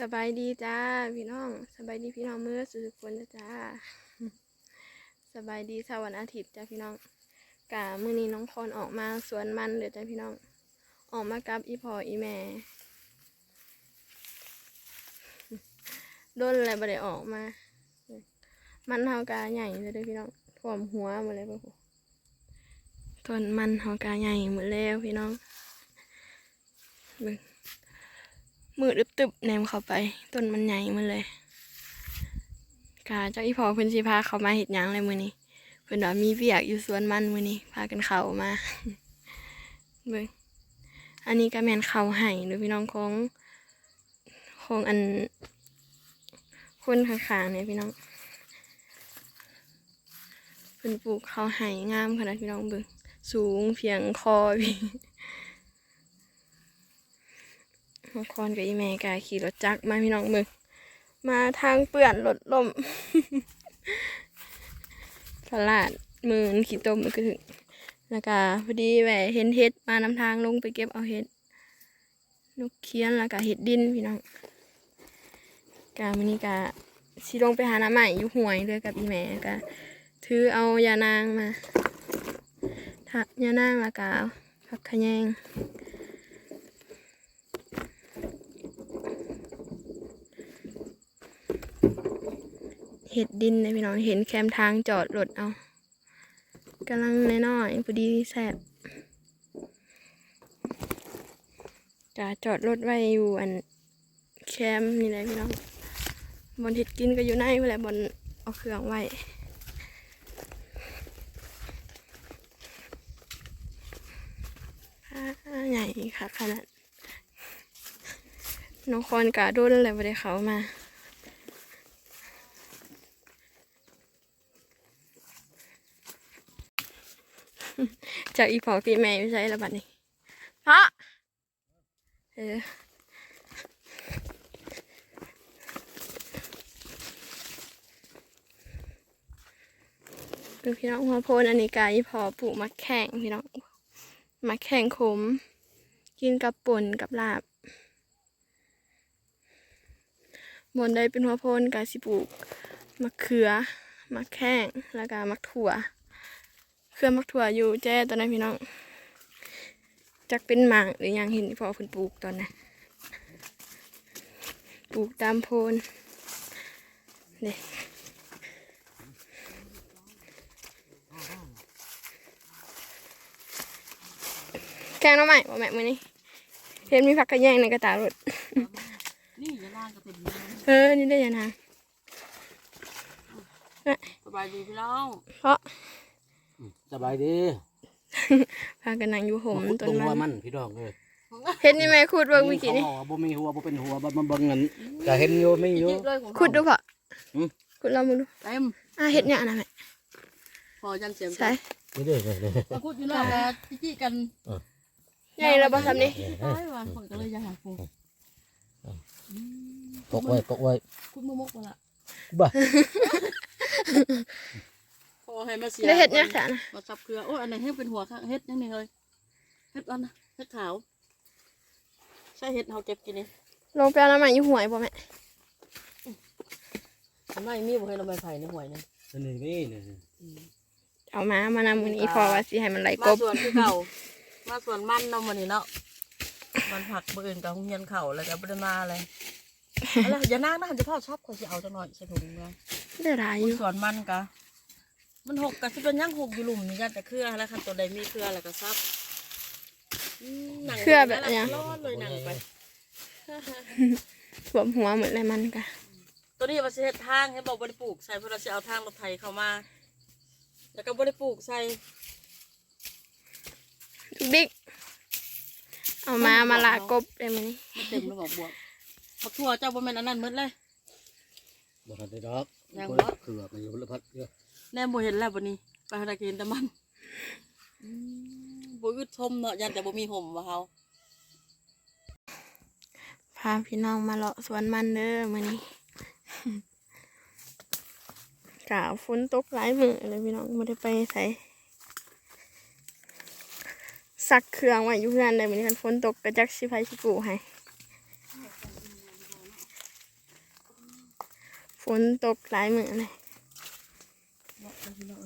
สบายดีจ้าพี่น้อง สบายดีพี่น้องเมื่อสุดคนจ้าสบายดีเช้าวันอาทิตย์จ้าพี่น้องกะมื้อนี้น้องพรออกมาสวนมันเลยจ้าพี่น้อง ออกมากับอีพออีแม่โดนอะไรบ่ได้ออกมา มันเฮากาใหญ่เลยด้อพี่น้องท่วมหัวหมดเลยพ่อต้นมันเฮากาใหญ่หมดแล้วพี่น้องเบ่ง มือตึบๆแนมเข้าไป ต้นมันใหญ่มาเลยกาเจ้าอีพอเพิ่นสิพาเขามาเห็ดหยังเลยมือนี้เพิ่นว่ามีเวียกอยู่สวนมันมือนี้พากันเข้ามาเบิ่งอันนี้ก็แมนเขาไห้หรือพี่น้องของของอันคนข้างๆเนี่ยพี่น้องเพิ่นปลูกเขาไห้งามขนาดพี่น้องเบิ่งสูงเพียงคอพี่ มาคอนกับอีแม่กาขี่รถจักรมาพี่น้องมึงมาทางเปื่อนรถลมตลาดมือนขี่ต้มมันก็ถึงแล้วก็พอดีแหวเห็นเห็ดมานำทางลงไปเก็บเอาเห็ดนกเคี้ยนแล้วก็เห็ดดินพี่น้องกามันนี้กาสิลงไปหาน้ำใหม่อยู่ห่วยเลยกับอีแม่กาถือเอายานางมาทักยานางแล้วก็ผักขยง เห็ดดินนะพี่น้องเห็นแคมทางจอดรถเอากำลังน้อยๆพอดีแสบจะจอดรถไว้อยู่อันแคมนี่แหละพี่น้องบนเห็ดกินก็อยู่ในเวลาบนเอาเครื่องไว้อ่าใหญ่ค่ะขนาดน้องคอนกาโดนอะไรไม่ได้เขามา จากอีพอพี่แม่ไม่ใช่แล้วบัดนี้พระเออคือพี่น้องหัวโพนอันนี้กาอีพอปลูกมะแข่งพี่น้องมะแข่งขม กินกับป่นกับลาบบนได้เป็นหัวโพนกาสิปลูกมะเขือมะแข้งแล้วก็มะถั่ว เครื่องมักถั่วอยู่แจ้ตอนนั้นพี่น้องจักเป็นหมากหรือยังเห็นที่พ่อเพิ่นปลูกตอนนั้นปลูกตามโพนเด็แกงหน้ำใหม่บ่แม่มือนี้เห็นมีผักกระแยงในกระตารถนี่จะล่างก็เป็นอย่างนี้เออ นี่ได้ยังทางสบายดีพี่น้องเพราะ สบายดีพากันนั่งอยู่ห่มขุดต้ตนรงหัวมันมันพี่น้องเอ้ยเห็นนี่ไหมขุดเบิ่งเมื่อกี้นี่เขาบอกว่าบ่มีหัวบ่เป็นหัวบ่มันเบิ่งเงินก็เห็นอยู่มีอยู่จิ๊บเลยของขุดดูพอหืมขุดเรามึงดูเต็มอะเห็ดเนี่ยนะแม่พอยันเสียงใช่นี่เด้อเลยมาพูดอยู่แล้วแล้วจี้กันใหญ่แล้วบ่ทำนี่ตายว่ะคนก็เลยอยากหาฟูกกไว้กกไว้คุณมะมกมาละบ่พ อให้มาเสียแล้วเห็ดเนี่ยจ้ะนะมาสับเกลือโอ้ยอันไหนให้เป็นหัวข้างเห็ดยังไงเลยเห็ดอันนะเห็ดขาวใช่เห็ดเขาเก็บกินนี่ลงไปเอาน้ำมันอยู่ห่วยบ่แม่ทำไมมีบ่ให้เราใบไผ่ในหวยเนี่ยนี่นี่นี่เอามามานำมื้อนี้พอว่าสิให้มันไหลกมาบสวนคือเก่ามาสวนมันเนาะมันนี่เนาะมันผักเบื่นกับหงเงียนเข่าแล้วก็บ่ได้มาอะไรอะไรอย่านั่งนะหันจะพ่อชอบคนจะเอาจังหน่อยใส่ถุงนะได้หลายอยู่สวนมันกะ มันหกกะที่เป็นย่างหกอยู่หลุมนี่กันแต่เครือแล้วคันตัวใดมีเครือแล้วก็ซับอืมหนังเครือแบบเนี้ยรอดเลยหนังไปท่วมหัวหมดเลยมันก็ตัวนี้มันสิเฮ็ดทางให้บอกบริปลูกใส่เพราะเราจะเอาทางรถไถเข้ามา แล้วก็บริปลูกใส่ดุกดิกเอามามาลากบได้มื้อนี้มันเต็มแล้วบอกบวกผักทั่วเจ้าบ่แม่นอันนั้นหมดเลย บ่ทันได้ดอกยังบ่บ่คือว่ามันอยู่ละพัดเยอะแน่บ่เห็นแล้ววันนี้ไปหากินแต่มันอืมบ่อึดชมเนาะยันแต่บ่มีห่มว่าเฮาพาพี่น้องมาเลาะสวนมันเด้อมื้อนี้ กะฝนตกหลายมื้อเลยพี่น้องบ่ได้ไปไสซักเครื่องไว้อยู่เฮือนเลยมื้อนี้คันฝนตกก็จักสิไผสิกู้ให้ ฝนตกหลายมื้อเลยเนาะพี่น้อง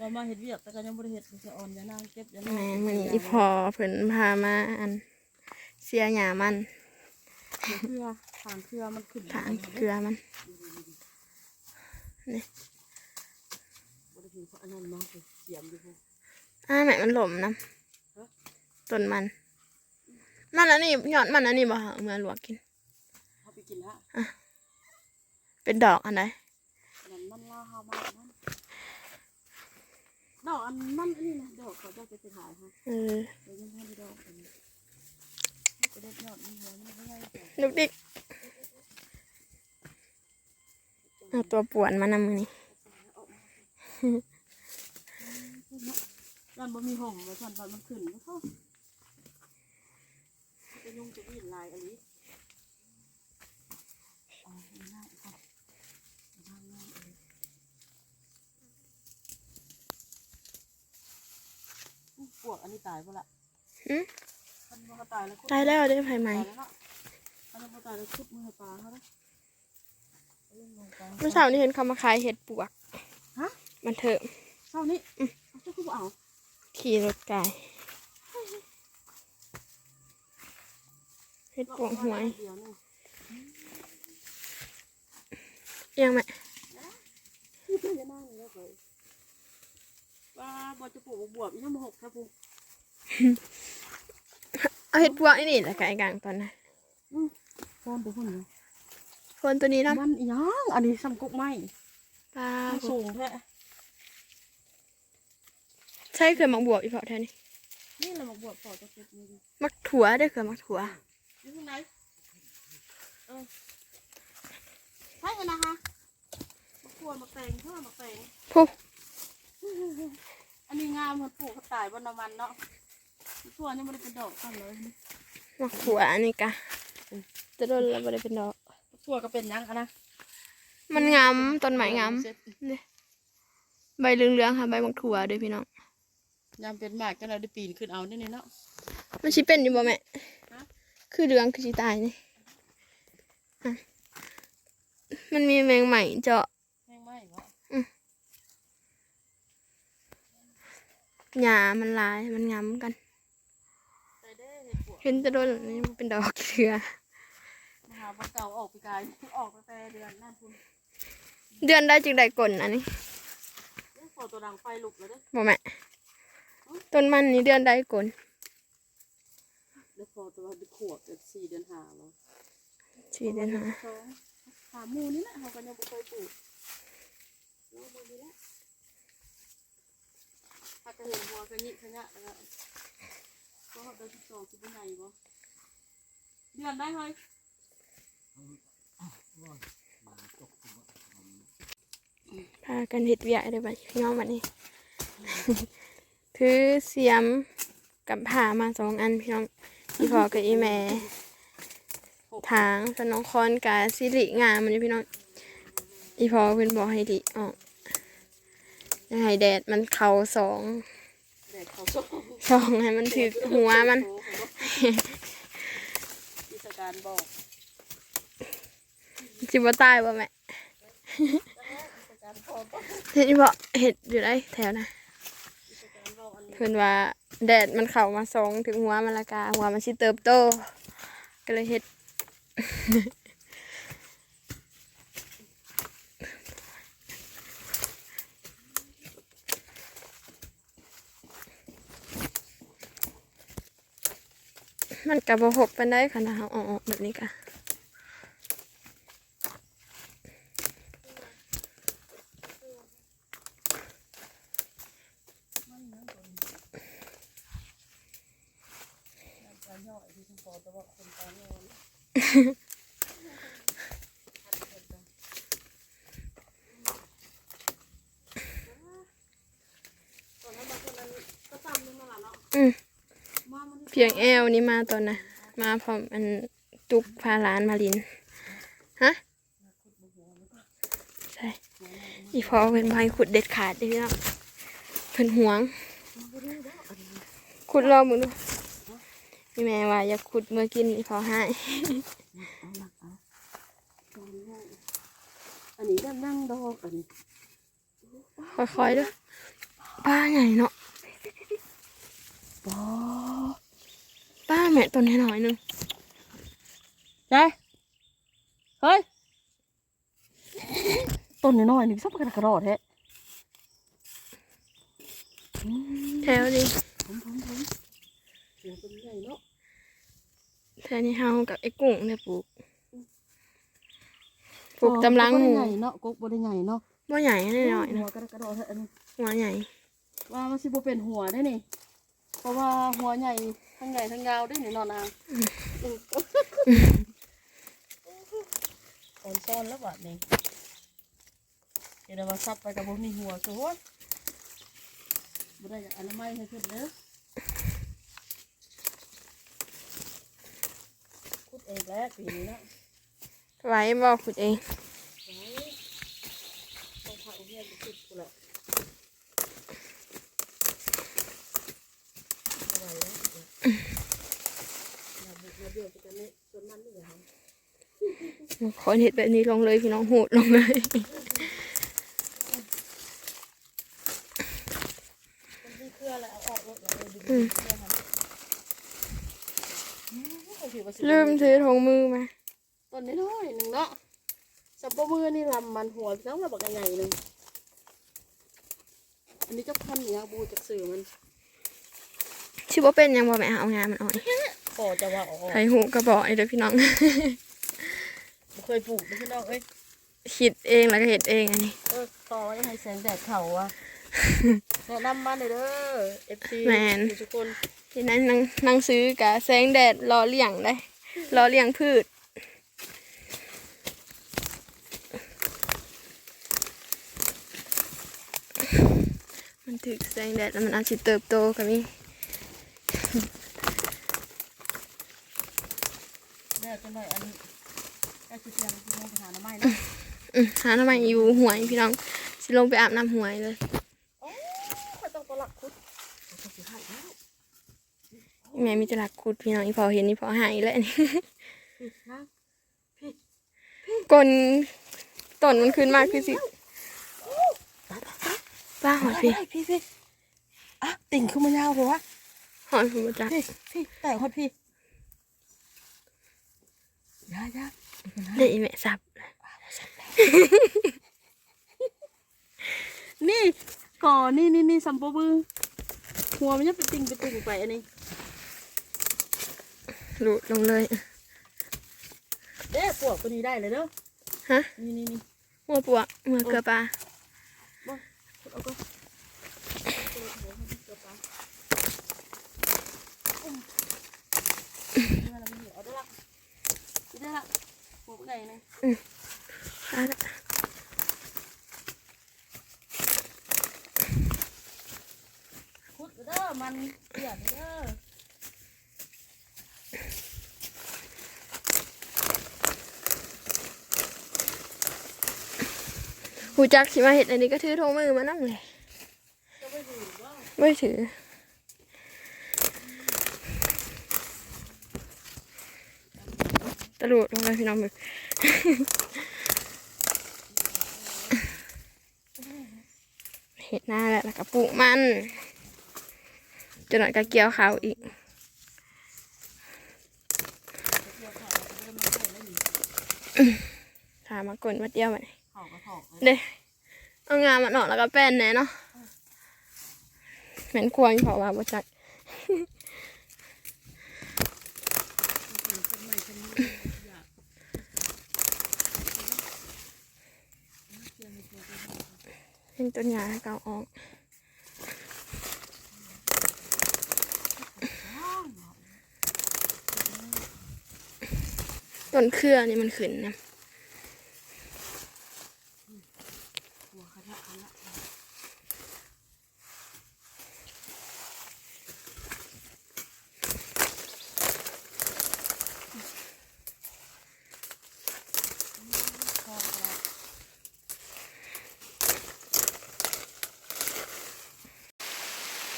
ว่ามาเฮ็ดเวียกแต่ก็ยังบ่ได้เฮ็ดสิอ่อนยานางเก็บยานางแม่นมื้อนี้อีพอเพิ่นพามาอันเสียหญ้ามันเครือทางเครือมันขึ้นทางเกลือมันบ่ได้เห็นเพราะอันนั้นมาสิเสียมอยู่พุ่นอ้าแม่มันหล่มนะต้นมันมันอันนี้ยอดมันอันนี้บ่เหรอเมื่อลวกกินเอาไปกินฮะ เป็นดอกอันใดนั่นมันลาเฮามามันดอกอันมันอันนี้นะดอกเขาจะไปถ่ายฮะเออเดี๋ยวยังไม่ได้ดอกอันนี้จะได้ยอดมันหัวมันไม่ได้จ้ะลูกดิกเอาตัวป่วนมานำมือนี่ยันบ่มีห่มไว้ทันตอนมันขึ้นไม่เข้าจะยุ่งจะวิ่งลายอันนี้อ๋อไม่ได้ค่ะไม่ได้ไม่ได้อุ๊ย ปวกอันนี้ตายปะล่ะหึมันบ่ก็ตายแล้วคุดตายแล้วได้ไผไหม ตายแล้วเนาะอันนี้บ่ตายแล้วคุดมือให้ปลาเขาเลยเอาลงไปเมื่อเช้านี้เห็นเขามาขายเห็ดปวกฮะ มันเถอะเช้านี้เอาเจ้าคือบ่เอาขี่รถไก่เห็ดปวกหวยเดี๋ยวนึงเอียังไหม นี่เพิ่นจะนั่งแล้วเลย ว่าบ่จะปลูกบวบอีกน้ำหกครับปูเอาเห็ดปวกไอ้นี่แหละไก่กลางตอนนะโคนตัวคนนี้คนตัวนี้นะมันอีหยังอันนี้ซ้ำกุกไม้ปลามันสูงแท้ใช่เคยมักบวบอีพอแท้นี่นี่แหละมาบวบพอจะเก็บนี่ดิมักถั่วได้อเคยมักถั่วอยู่ที่ไหนเออใช่กันนะคะมาขวดมาแตงเพื่อมาแตงพุก อันนี้งามมันปลูกกระต่ายบนน้ำมันเนาะส่วนนี้มันเป็นดอกกันเลยมักถั่วอันนี้กะจะโดนแล้วบ่ได้เป็นดอกส่วนก็เป็นหยังอะนะมันงามต้นไม้งามใบเหลืองๆค่ะใบมักถั่วเด้วยพี่น้องยามเป็นหมากก็เราได้ปีนขึ้นเอานี่นี่เนาะมันชิเป็นอยู่บ่แม่ฮะคือเหลืองคือชิตายนี่ฮะมันมีแมงใหม่เจาะ แห้งไหมวะ หญ้ามันหลายมันงามกันใส่ได้เห็ดปวกเห็นจะโดนอันนี้มันเป็นดอกเถือมหาบังเก่าออกไปไกลออกตั้งแต่เดือนนั่นคุณเดือนได้จึงได้กลนอันนี้เรื่องโฟตัวดังไฟลุกเลยเด้อบ่แม่ต้นมันนี่เดือนได้กลนเดี๋ยวโฟตัวไปขวบเดือนสี่เดือนห้าแล้วสี่เดือนหาสองหาหมูนี่แหละเขาก็ยังไม่เคยปลูกลองดูดีแล้ว ถ้าจะเห็นหัวกระยิกกระยะแล้วก็ก็เดือนที่สองคือเป็นไงบ่เดือนได้เฮ้ยพากันเฮ็ดเวียกได้บัดพี่น้องบัดนี้ ถือเสียมกับผ้ามาสองอันพี่น้องพี่พอกับอีแม่ทางสนองคอนกาสิริงามมันนี่พี่น้องอีพอเพิ่นบอกให้ดิออกอ ให้แดดมันเข่าสองเด็กเขาส่งสองให้มันถึกหัวมันพิสการบอกสิบ่ตายบ่แม่พิสการพอบอกเห็ดอีพอเห็ดอยู่ได้แถวนะพิสการบอกอันนี้เพิ่นว่าแดดมันเข้ามาสองถึงหัวมันละกาหัวมันสิเติบโตก็เลยเฮ็ด มันกระบหกไปได้ค่ะนะเอาออกแบบนี้ค่ะอกคนตาโง่ตอนนั้นบางคนนั้นก็ซ้ำนึงนั่นแหละเนาะ อืม มามัน เพียงแอลนี่มาตอนนะมาพร้อมอันตุกพาหลานมาลินฮะใช่อีพอเพิ่นพายขุดเด็ดขาดเด้อพี่น้องเพิ่นหวง ขุดรอบมึงดูพี่แม่ว่าอยากขุดเมื่อกินอีพอให้อันอันนี้แบบนั่งดอกอันนี้ค่อยๆเด้วยป้าใหญ่เนาะบอ ป้าแม่ต้นให้หน่อยหนึงใจเฮ้ยต้นน้อยๆนี่ซับกระกระโดดแท้แถวนี้ผมผมผมเสียงเป็นใหญ่เนาะแถวนี้เฮากับไอ้กุ้งเนี่ยปลูกปลูกตำลังหมูใหญ่เนาะกกบ่ได้ใหญ่เนาะว่าใหญ่แน่หน่อยๆหันะวกระกระโดดแท้อันนี้หัวใหญ่ว่ามันสิบ่เป็นหัวได้นี่เพราะว่าหัวใหญ่ ทั้งใหญ่ทั้งยาวได้นี่เนอนนางตอนซ้อนแล้วบัดนี้เดี๋ยวเราซับไปกับบ่มีหัวสวยบ่ได้อนามัยให้ขึ้นเด้อคุดเองแล้วปีนี้เนาะไว้บอกคุณเองต้องพาเรียนไปคุดกูแหละเอาไว้แล้วอย่าบุกมาเบี้ยวไปกันนี่ส่วนนั้นนี่อย่าทำ ขอเห็ดแบบนี้ลงเลยพี่น้องโหดลงเลยลืมเครือมันอืมเขาถือว่าสิลืมถือถุงมือมาต้นน้อยหนึ่งเนาะสับปะมือนี่ลำมันหัวพี่น้องระบักใหญ่ๆหนึ่งอันนี้เจ้าพันเนี่ยบูจากสื่อมัน ชิบ่เป็นหยังบ่แม่เอางานมันอ่อนพอจะว่าออกไทยหูกระบอกไอ้เด้อพี่น้องบ่เคยปลูกนะพี่น้องเอ้ยคิดเองแล้วก็เห็ดเองอันนี้เออต่อไว้ให้แสงแดดเขาอะแนะนำมาเลยเด้อ FC แมน ทุกคนที่นั้นนังหนังซื้อกับแสงแดดรอเลี้ยงได้รอเลี้ยงพืช มันถึกแสงแดดแล้วมันอาจจะเติบโตกับนี่ แม่จะหน่อยอันนี้แค่คือเพียงพี่น้องไปหาหน้ำไม้เนาะอืมหาน้ำมันอยู่หวยพี่น้องสิลงไปอาบน้ำหวยเลยโอ้ยต้องตัวหลักคุดต้องสิให้แล้วแม่มีจะรักขุดพี่น้องอีพอเห็นอีพอหายแล้วนี่พี่นะกลต้นมันขึ้นมากคือสิป้าหอดพี่พี่พี่อะติ่งขึ้นมายาวหัว หอดผมจักพี่พี่แต่งฮอดพี่ยายาเด็กแม่สับนี่ก่อนี่นี่นี่สัมปบือหัวมันจะไปติ่งไปติ่งไปอันนี้หลุดลงเลยเด้ปวกตัวนี้ได้เลยเด้อฮะนี่นี่นี่หัวปวกหัวเกลือปลาบ่เอาก็เอาได้ละ ได้ละปวกไหนเนี่ยปลาละคุดเด้อมันเกลียดเด้อหูจักสิมาเห็ดอันนี้ก็ถือโทงมือมานั่งเลยจะไม่ถือว่า ไม่ถือ ตะลุดลงเลยพี่น้องมือเห็ดหน้าแหละแล้วก็ปลูกมันจะหน่อยก็เกี่ยวเขาวอีกถามมากลมาเดียวมาเผากระถอกเลยเด้เอางานมันออกแล้วก็แป้นแน่เนาะเหม็นควรเพราะว่าบ่จัก เห็นต้นยาเก่าออกต้นเครือนี่มันขึ้นนะ หัวคณะคณะ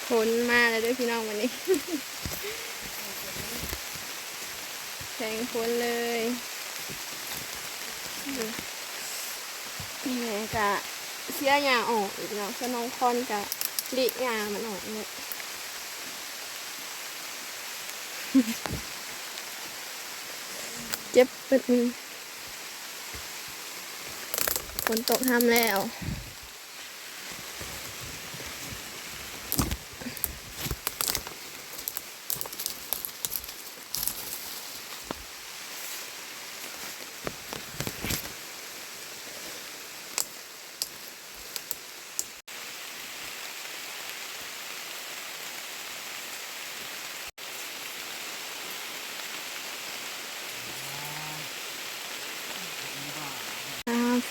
ผลมาเลยเด้วยพี่น้องวันนี้แข่งผลเลยนี่ไงกะเสียยาออกอีกแล้วสนองคอนกะดิยามันออกเนี่ยเจ็บเปึดนึงฝนตกทำแล้ว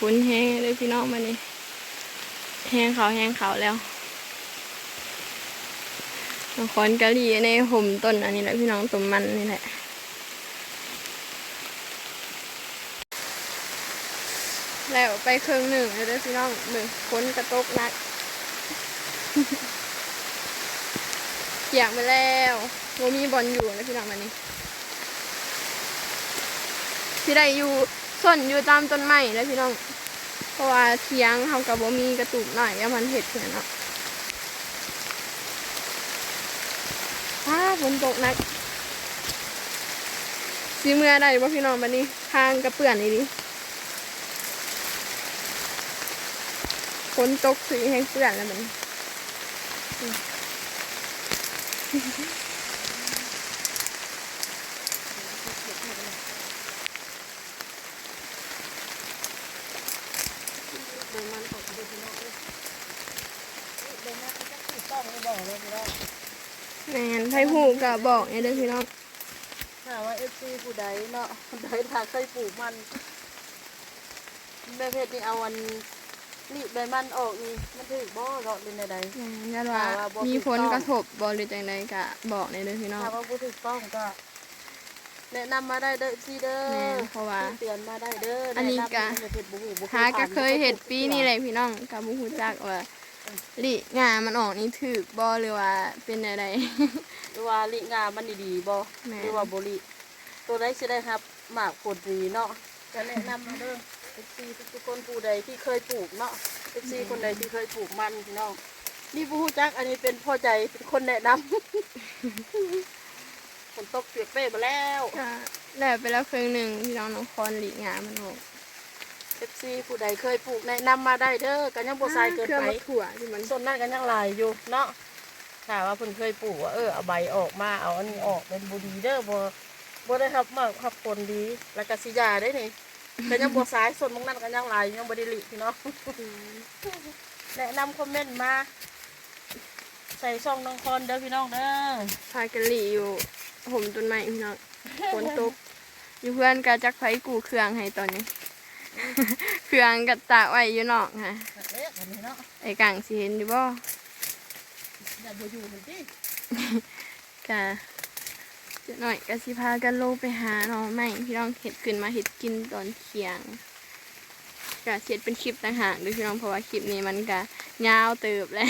อ่าฝนแห้งเลยพี่น้องมานี่แห้งเขาวแห้งเขาวแล้วนครกะหรี่ในห่มต้นอันนี้แหละพี่น้องต้นมันนี่แหละแล้วไปครึ่งหนึ่งเลยด้พี่น้องหนึ่งฝนกระตกนักเปียกไปแล้วโมมีบอลอยู่นะพี่น้องมานี่ที่ได้อยู่ส่วนอยู่ตามต้นไม้แล้วพี่น้อง เพราะว่าเทียงเขากับบ่มีกระตุกหน่อยก็มันเห็ดเถื่อนเนาะอ้าฝนตกนักสีเมื่อได้บ่พี่น้องบัดนี้ทางกระเปื่อนนี่ดิฝนตกสีแห้งเปื่อนแล้วมันดินมันของเดินพี่น้องเอ้ยเดินหน้าก็จะถูกต้องไม่บอกเลยพี่น้อง แมน ไทหูกะบอกเนี่ยเด้อพี่น้องถ้าว่าเอฟซีผู้ใดเนาะผู้ใดถ้าเคยปลูกมันแม่เพชรนี่เอาวันนี่ใบมันออกนี่มันถือบ่เนาะเป็นใดแมนยันว่าว่าบ่มีถูกผลต้องกระทบบอหรือจังใดกะบอกเนี่ยเด้อพี่ๆน้องถ้าว่าบ่ถูกต้องก็แนะนำมาได้เด้อซีเด้อแม่นเพราะว่าเตือนมาได้เด้ออันนี้ก็แะำให้เพชรบ่ฮู้บ่หากะเคยเห็ดผ่านปีนี่เลยพี่น้องกับบุหูจักว่า ลิงามันออกนี่ถือบอหรือว่าเป็นอะไรหรือว่าลิงามมันดีๆบ่แม่นหรือว่าบ่ลิตัวใดสิได้ครับหมากผลดีเนาะจะแนะนำมาเด้อ FC ทุกๆคนผู้ใดที่เคยปลูกเนาะ FC คนใดที่เคยปลูกมันพี่น้องนี่บ่ฮู้จักอันนี้เป็นพ่อใจเป็นคนแนะนำฝนตกเปียกเป้มาแล้วก็แล้วไปแล้วครึ่งหนึ่งพี่น้องน้องคอนลิงามันออก FC ผู้ใดเคยปลูกแนะนำมาได้เด้อกันยังบ่ทรายเกินเครื่องไปมะถั่วที่มันส่วนนั้นกันยังหลายอยู่เนาะถ้าว่าเพิ่นเคยปลูกว่าเออเอาใบออกมาเอาอันนี้ออกเป็นบ่ดีเด้อบ่บ่ได้รับมารับผลดี แล้วก็สิยาได้นี่ก็ยังบ่สายส่วนบางนั้นก็ยังหลายอยู่ยังบ่ได้ลิพี่น้องแนะนำคอมเมนต์มาใส่ช่องน้องคอนเด้อพี่น้องเด้อพากันหลีอยู่ห่มต้นไม้พี่น้องฝนตกอยู่เพื่อนกะจักไฟกูเครื่องให้ตอนนี้ เครื่องกับตากไว้อยู่นอกค่ะเอ๊ะอันนี้เนาะไอ้กังสิเห็นอยู่บ่อย่าบ่อยู่เหมือนติกะจะหน่อยกะสิพากันลงไปหาหน่อไม้พี่น้องเห็ดขึ้นมาเห็ดกินตอนเที่ยงกะเสียดเป็นคลิปต่างหากด้วยพี่น้องเพราะว่าคลิปนี้มันกะยาวเติบแล้ว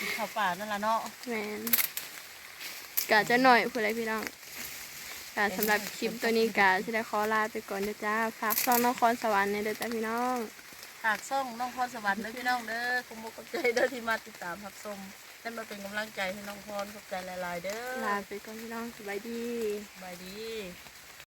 กินข้าวป่านั่นล่ะเนาะแมนกะจะหน่อยพูดอะไรพี่น้อง กะสำหรับคลิปตัวนี้กะจะได้ขอลาไปก่อนเด้อจ้าฝากซ่องนครสวรรค์ในเด้อจ้าพี่น้องฝากช่องน้องพรสวรรค์เด้อพี่น้องเด้อขอบคุณขอบใจเด้อที่มาติดตามรับชมได้มาเป็นกำลังใจให้น้องพรขอบใจหลายๆเด้อลาไปก่อนพี่น้องสบายดี บายดี